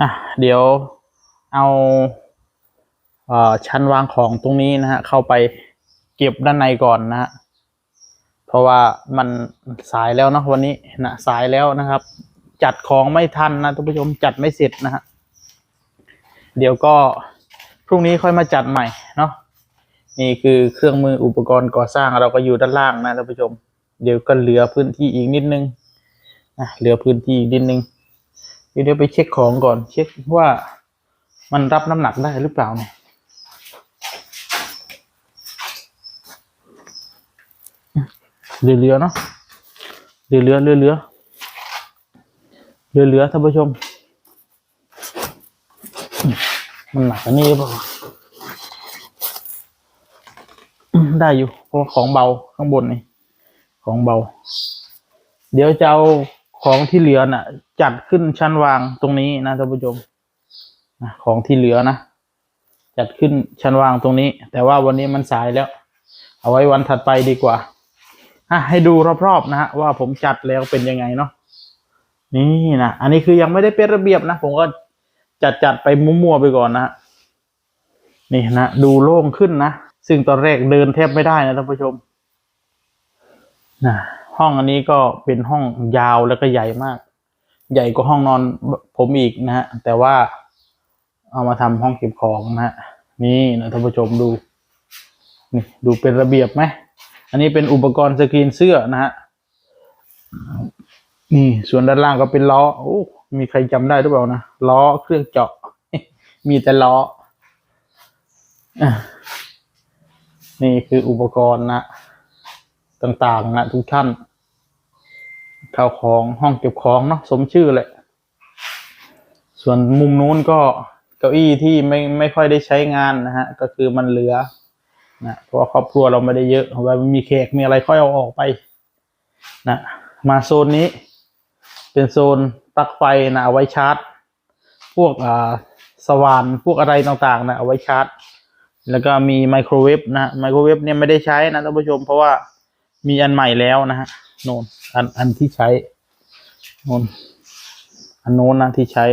อะเดี๋ยวเอาเอ่อชั้นวางของตรงนี้นะฮะเข้าไปเก็บด้านในก่อนนะฮะเพราะว่ามันสายแล้วเนาะวันนี้นะสายแล้วนะครับ จัดของไม่ทันนะท่านผู้ชมจัดไม่เสร็จนะฮะเดี๋ยวก็พรุ่งนี้ค่อยมาจัดใหม่เนาะนี่คือเครื่องมืออุปกรณ์ก่อสร้างเราก็อยู่ด้านล่างนะท่านผู้ชม เดี๋ยวก็เหลือพื้นที่อีกนิดนึงนะเหลือพื้นที่อีกนิดนึง เดี๋ยวไปเช็คของก่อน เช็คว่ามันรับน้ำหนักได้หรือเปล่าเนี่ยเหลือเหลือๆเนาะเหลือเหลือเหลือเหลือเหลือเหลือๆท่านผู้ชม มันหนักอันนี้หรือเปล่าได้อยู่เพราะของเบาข้างบนนี่ของเบา เดี๋ยวจะเอา ของที่เหลือน่ะ จัดขึ้นชั้นวางตรงนี้นะท่านผู้ชมของที่เหลือนะจัดขึ้นชั้นวางตรงนี้ แต่ว่าวันนี้มันสายแล้ว เอาไว้วันถัดไปดีกว่าอะให้ดูรอบๆนะฮะว่าผมจัดแล้วเป็นยังไงเนาะนี่นะอันนี้คือยังไม่ได้เป็นระเบียบนะผมก็จัดจัดไปมั่วๆไปก่อนนะฮะนี่นะดูโล่งขึ้นนะ ซึ่งตอนแรกเดินแทบไม่ได้นะท่านผู้ชมนะ ห้องอันนี้ก็เป็นห้องยาวแล้วก็ใหญ่มาก ใหญ่กว่าห้องนอนผมอีกนะฮะแต่ว่าเอามาทำห้องเก็บของนะฮะนี่นะท่านผู้ชมดูนี่ดูเป็นระเบียบไหมอันนี้เป็นอุปกรณ์สกรีนเสื้อนะฮะนี่ส่วนด้านล่างก็เป็นล้อโอ้มีใครจำได้หรือเปล่านะล้อเครื่องเจาะ มีแต่ล้อนี่คืออุปกรณ์นะ ต่างๆนะทุกท่าน ข้าวของห้องเก็บของเนาะสมชื่อแหละ ส่วนมุมนู้นก็เก้าอี้ที่ไม่ไม่ค่อยได้ใช้งานนะฮะ ก็คือมันเหลือนะเพราะครอบครัวเราไม่ได้เยอะเพราะว่ามีเค้กมีอะไรค่อยเอาออกไปนะมาโซนนี้ เป็นโซนปลั๊กไฟนะเอาไว้ชาร์จ พวกอ่าสว่านพวกอะไรต่างๆนะเอาไว้ชาร์จ แล้วก็มีไมโครเวฟนะไมโครเวฟเนี่ยไม่ได้ใช้นะท่านผู้ชมเพราะว่ามีอันใหม่แล้วนะฮะ โน่นอันอันที่ใช้โน่นอันโน้นนะที่ใช้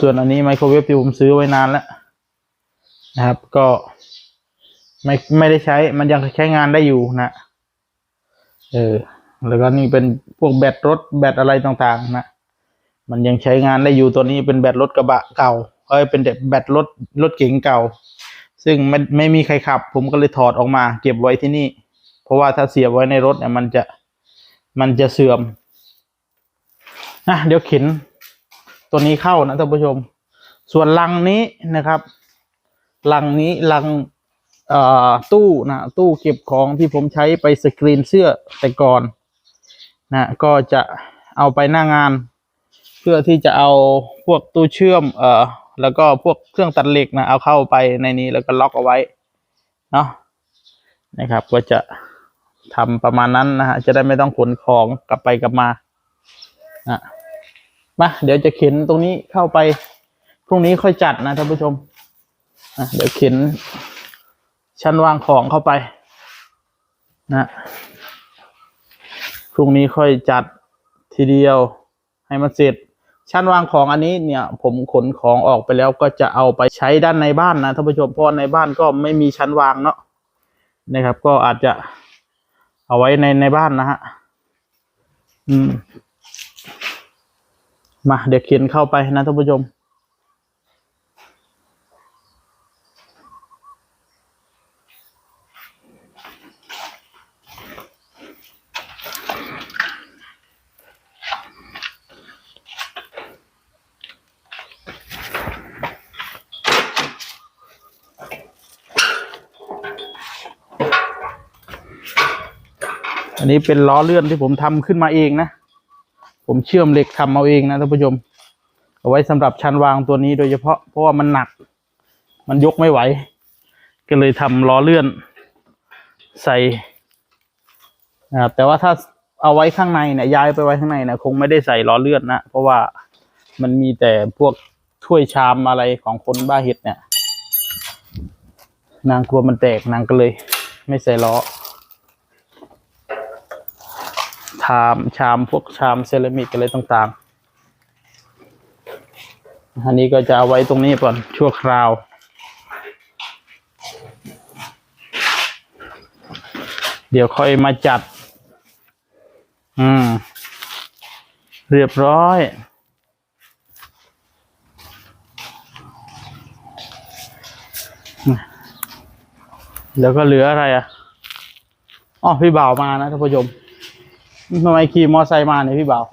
ส่วนอันนี้ไมโครเวฟที่ผมซื้อไว้นานแล้วนะครับ ก็ไม่ไม่ได้ใช้ มันยังใช้งานได้อยู่นะ เออ แล้วก็นี่เป็นพวกแบตรถแบตอะไรต่างๆ นะ มันยังใช้งานได้อยู่ตัวนี้เป็นแบตรถกระบะเก่า เอ้ย เป็นแบตรถรถเก๋งเก่า ซึ่งไม่ไม่มีใครขับ ผมก็เลยถอดออกมา เก็บไว้ที่นี่ เพราะว่าถ้าเสียบไว้ในรถเนี่ยมันจะ มันจะเสื่อมนะเดี๋ยวเข็นตัวนี้เข้านะท่านผู้ชม ส่วนลังนี้นะครับลังนี้ลังตู้นะตู้เก็บของที่ผมใช้ไปสกรีนเสื้อแต่ก่อนนะก็จะเอาไปหน้างาน เพื่อที่จะเอาพวกตู้เชื่อมเอ่อแล้วก็พวกเครื่องตัดเหล็กนะเอาเข้าไปในนี้แล้วก็ล็อกเอาไว้เนาะนะครับก็จะ ทำประมาณนั้นนะฮะจะได้ไม่ต้องขนของกลับไปกลับมานะมาเดี๋ยวจะเข็นตรงนี้เข้าไปพรุ่งนี้ค่อยจัดนะท่านผู้ชมอะเดี๋ยวเข็นชั้นวางของเข้าไปนะพรุ่งนี้ค่อยจัดทีเดียวให้มันเสร็จ ชั้นวางของอันนี้เนี่ย ผมขนของออกไปแล้วก็จะเอาไปใช้ด้านในบ้านนะท่านผู้ชมเพราะในบ้านก็ไม่มีชั้นวางเนาะนะครับ ก็อาจจะ เอาไว้ในในบ้านนะฮะ อืม มาเดี๋ยวเขียนเข้าไปนะท่านผู้ชม อันนี้เป็นล้อเลื่อนที่ผมทำขึ้นมาเองนะ ผมเชื่อมเหล็กทำเอาเองนะท่านผู้ชม เอาไว้สำหรับชั้นวางตัวนี้โดยเฉพาะเพราะว่ามันหนัก มันยกไม่ไหว ก็เลยทำล้อเลื่อน ใส่นะครับแต่ว่าถ้าเอาไว้ข้างในเนี่ยย้ายไปไว้ข้างในนี่ยคงไม่ได้ใส่ล้อเลื่อนนะเพราะว่ามันมีแต่พวกถ้วยชามอะไรของคนบ้าเห็ดเนี่ย นางกลัวมันแตกนางก็เลย ไม่ใส่ล้อ ชามชามพวกชามเซรามิกอะไรต่างๆ อันนี้ก็จะเอาไว้ตรงนี้ก่อนชั่วคราว เดี๋ยวค่อยมาจัด อืม เรียบร้อยแล้วก็เหลืออะไรอะ อ๋อพี่บ่าวมานะท่านผู้ชม ทำไมขี่มอไซค์มาเนี่ยพี่บ่าว